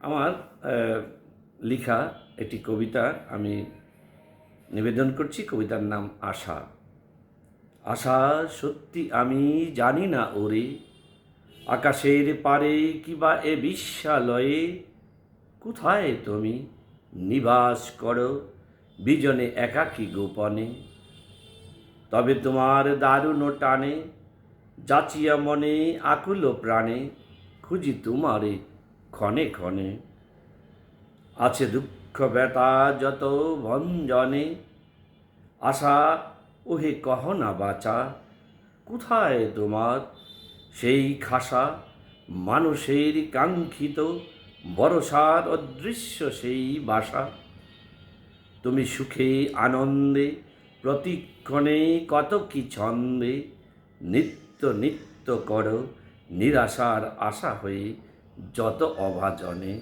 আমার লেখা একটি কবিতা আমি নিবেদন করছি। কবিতার নাম আশা। আশা সত্যি আমি জানি না ওরে। আকাশের পারে কিবা এ বিশ্বালয়ে? কোথায় তুমি নিবাস করো? বিজনে একাকী গোপনে। তবে তোমার দারুণ টানে, যাচিয়া মনে আকুল প্রাণে, খুঁজি তোমারে ক্ষণে ক্ষণে আছে দুঃখ ব্যথা যত ভঞ্জনে। আশা, ওহে কহ না বাঁচা, কোথায় তোমার? সেই খাসা, মানুষের কাঙ্ক্ষিত বরসার অদৃশ্য সেই বাসা। তুমি সুখে, আনন্দে, প্রতিক্ষণে কত কি ছন্দে, নিত্য নিত্য করো, নিরাশার আশা হয়ে যত অভাজনে